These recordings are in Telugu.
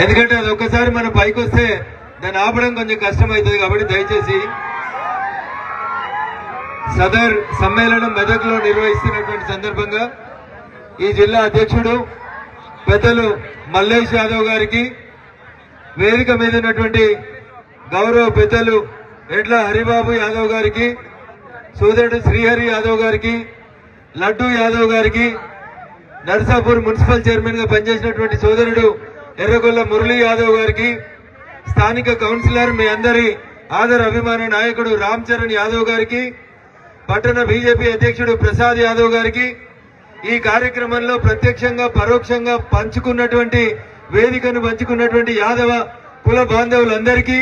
ఎందుకంటే అది ఒక్కసారి మన పైకి వస్తే దాన్ని ఆపడం కొంచెం కష్టం అవుతుంది కాబట్టి దయచేసి సదర్ సమ్మేళనం మెదక్లో నిర్వహిస్తున్నటువంటి సందర్భంగా ఈ జిల్లా అధ్యక్షుడు పెద్దలు మల్లేష్ యాదవ్ గారికి వేదిక మీద ఉన్నటువంటి గౌరవ పెద్దలు ఎడ్ల హరిబాబు యాదవ్ గారికి సోదరుడు శ్రీహరి యాదవ్ గారికి లడ్డూ యాదవ్ గారికి నర్సాపూర్ మున్సిపల్ చైర్మన్గా పనిచేసినటువంటి సోదరుడు ఎర్రగొల్ల మురళీ యాదవ్ గారికి స్థానిక కౌన్సిలర్ మీ అందరి ఆదర అభిమాన నాయకుడు రామ్ చరణ్ యాదవ్ గారికి పట్టణ బీజేపీ అధ్యక్షుడు ప్రసాద్ యాదవ్ గారికి ఈ కార్యక్రమంలో ప్రత్యక్షంగా పరోక్షంగా పంచుకున్నటువంటి వేదికను పంచుకున్నటువంటి యాదవ కుల బాంధవులందరికీ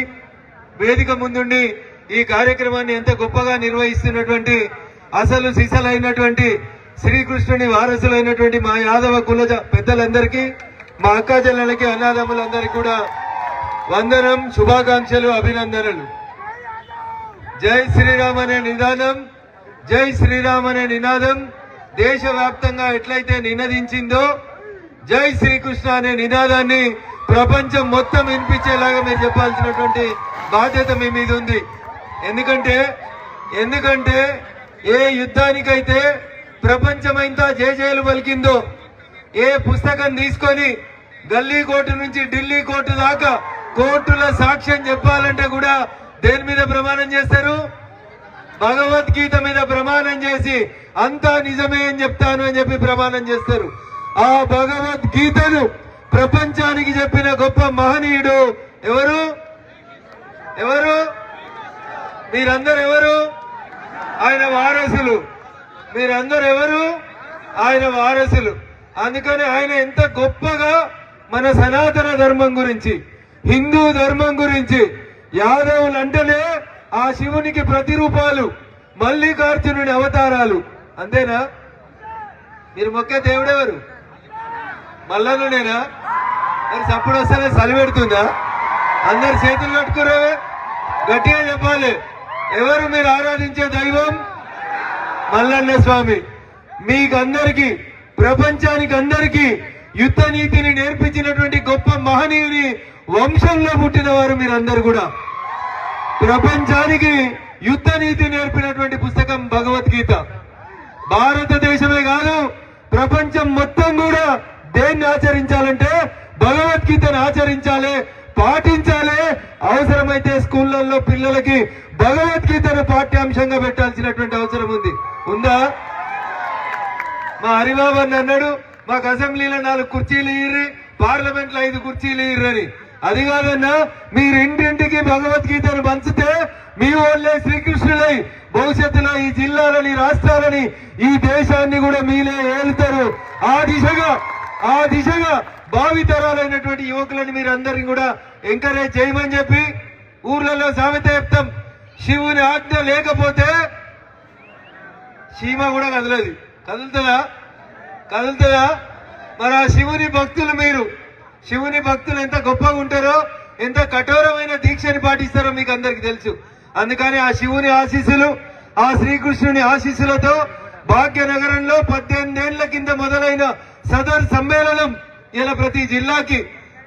వేదిక ముందుండి ఈ కార్యక్రమాన్ని ఎంత గొప్పగా నిర్వహిస్తున్నటువంటి అసలు సిసలైనటువంటి శ్రీకృష్ణుని వారసులైనటువంటి మా యాదవ కుల పెద్దలందరికీ మా అక్క చెల్లెలకి అన్నదమ్ములందరికీ కూడా వందనం శుభాకాంక్షలు అభినందనలు. జై శ్రీరామ్ అనే నినాదం జై శ్రీరామ్ అనే నినాదం దేశవ్యాప్తంగా ఎట్లయితే నినదించిందో జై శ్రీకృష్ణ అనే నినాదాన్ని ప్రపంచం మొత్తం వినిపించేలాగా మీరు చెప్పాల్సినటువంటి బాధ్యత మీ మీద ఉంది. ఎందుకంటే ఎందుకంటే ఏ యుద్ధానికైతే ప్రపంచమైంతా జయజయలు పలికిందో ఏ పుస్తకం తీసుకొని గల్లీ కోర్టు నుంచి ఢిల్లీ కోర్టు దాకా కోర్టుల సాక్ష్యం చెప్పాలంటే కూడా దేని మీద ప్రమాణం చేస్తారు? భగవద్గీత మీద ప్రమాణం చేసి అంతా నిజమే అని చెప్తాను అని చెప్పి ప్రమాణం చేస్తారు. ఆ భగవద్గీతను ప్రపంచానికి చెప్పిన గొప్ప మహనీయుడు ఎవరు? ఎవరు? మీరందరు ఎవరు? ఆయన వారసులు. మీరందరు ఎవరు? ఆయన వారసులు. అందుకని ఆయన ఎంత గొప్పగా మన సనాతన ధర్మం గురించి హిందూ ధర్మం గురించి యాదవులు అంటేనే ఆ శివునికి ప్రతిరూపాలు మల్లికార్జునుడి అవతారాలు. అంతేనా? మీరు మొక్కే దేవుడెవరు? మల్లనుడేనా మరి చప్పుడు వస్తేనే సలివెడుతుందా అందరు చేతులు కట్టుకురావే. గట్టిగా చెప్పాలి. ఎవరు మీరు ఆరాధించే దైవం? మల్లన్న స్వామి. మీకందరికీ ప్రపంచానికి అందరికీ యుద్ధ నీతిని నేర్పించినటువంటి గొప్ప మహనీయుని వంశంలో పుట్టిన వారు మీరందరూ కూడా. ప్రపంచానికి యుద్ధ నీతి నేర్పినటువంటి పుస్తకం భగవద్గీత. భారతదేశమే కాదు ప్రపంచం మొత్తం కూడా దేన్ని ఆచరించాలంటే భగవద్గీతను ఆచరించాలి పాటించాలి. అవసరమైతే స్కూళ్ళల్లో పిల్లలకి భగవద్గీతను పాఠ్యాంశంగా పెట్టాల్సినటువంటి అవసరం ఉంది. ఉందా? మా హరిబాబు అన్నాడు మాకు అసెంబ్లీలో నాలుగు కుర్చీలు ఇయ్యి పార్లమెంట్లో ఐదు కుర్చీలు ఇయ్యని అది కాదన్నా మీరు ఇంటింటికి భగవద్గీతను పంచితే మీ వాళ్ళే శ్రీకృష్ణులై భవిష్యత్తులో ఈ జిల్లాలని రాష్ట్రాలని ఈ దేశాన్ని కూడా మీలే ఏలుతారు. ఆ దిశగా ఆ దిశగా భావితరాలైనటువంటి యువకులను మీరు అందరిని కూడా ఎంకరేజ్ చేయమని చెప్పి ఊర్లలో సామెత చెప్తాం. శివుని ఆజ్ఞ లేకపోతే సీమ కూడా కదలదు. కదులుతుందా? కదులుతుందా మరి ఆ శివుని భక్తులు మీరు శివుని భక్తులు ఎంత గొప్పగా ఉంటారో ఎంత కఠోరమైన దీక్షని పాటిస్తారో మీకు అందరికి తెలుసు. అందుకని ఆ శివుని ఆశీస్సులు ఆ శ్రీకృష్ణుని ఆశీస్సులతో భాగ్యనగరంలో పద్దెనిమిదేళ్ళ కింద మొదలైన సదర్ సమ్మేళనం ఇలా ప్రతి జిల్లాకి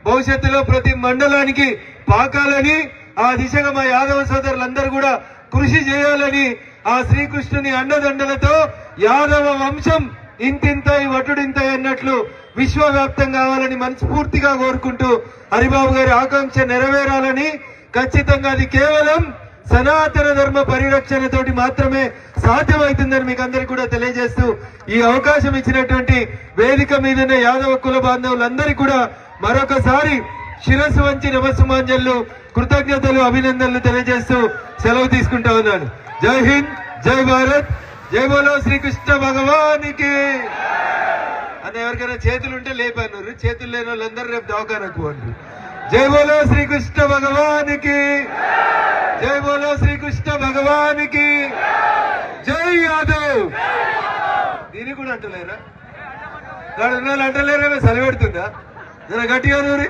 భవిష్యత్తులో ప్రతి మండలానికి పాకాలని ఆ దిశగా మా యాదవ సోదరులందరూ కూడా కృషి చేయాలని ఆ శ్రీకృష్ణుని అండదండలతో యాదవ వంశం ఇంతింతై వటుడింతై అన్నట్లు విశ్వవ్యాప్తం కావాలని మనస్ఫూర్తిగా కోరుకుంటూ హరిబాబు గారి ఆకాంక్ష నెరవేరాలని ఖచ్చితంగా అది కేవలం సనాతన ధర్మ పరిరక్షణతోటి మాత్రమే సాధ్యమవుతుందని మీకు అందరికి కూడా తెలియజేస్తూ ఈ అవకాశం ఇచ్చినటువంటి వేదిక మీదనే యాదవ కుల బాంధవులందరికీ కూడా మరొకసారి శిరస్సు వంచి నమస్సుమాంజలు కృతజ్ఞతలు అభినందనలు తెలియజేస్తూ సెలవు తీసుకుంటా ఉన్నాను. జై హింద్ జై భారత్. జై బోలో శ్రీకృష్ణ భగవానికి. అని ఎవరికైనా చేతులు ఉంటే లేపన్నారు చేతులు లేని వాళ్ళందరూ రేపు దవాఖానకు అంటారు జై బోలో శ్రీకృష్ణ భగవానికి. జై బోలో శ్రీకృష్ణ భగవానికి. జై యాదవ్. దీని కూడా అంటలేరా? ఇక్కడ ఉన్న వాళ్ళు అంటలేరేమో సెలవెడుతుందా జర గట్టిగా నూరి.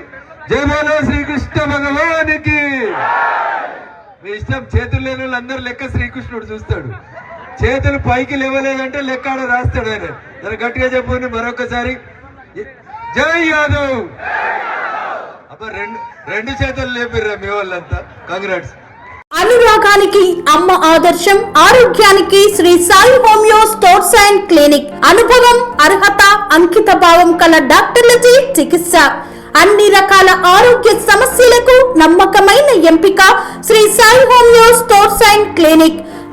జై బోలో శ్రీకృష్ణ భగవానికి. మీ ఇష్టం చేతులు లేని వాళ్ళందరూ లెక్క శ్రీకృష్ణుడు చూస్తాడు. చేతులు పైకి లేవలేదంటే లెక్కాడ రాస్తాడు ఆయన. దాన్ని గట్టిగా చెప్పండి మరొకసారి. జై యాదవ్! అబ్బా రెండు రెండు చేతులు లేపిర్రా మీ వాళ్ళంతా. కంగ్రాట్స్ అనురాగానికి అమ్మ ఆదర్శం ఆరోగ్యానికి Shri Sai homeo stores and clinic. అనుభవం అర్హత అంకిత భావం కల డాక్టర్లచే చికిత్స. అన్ని రకాల ఆరోగ్య సమస్యలకు నమ్మకమైన ఎంపిక Shri Sai homeo stores and clinic.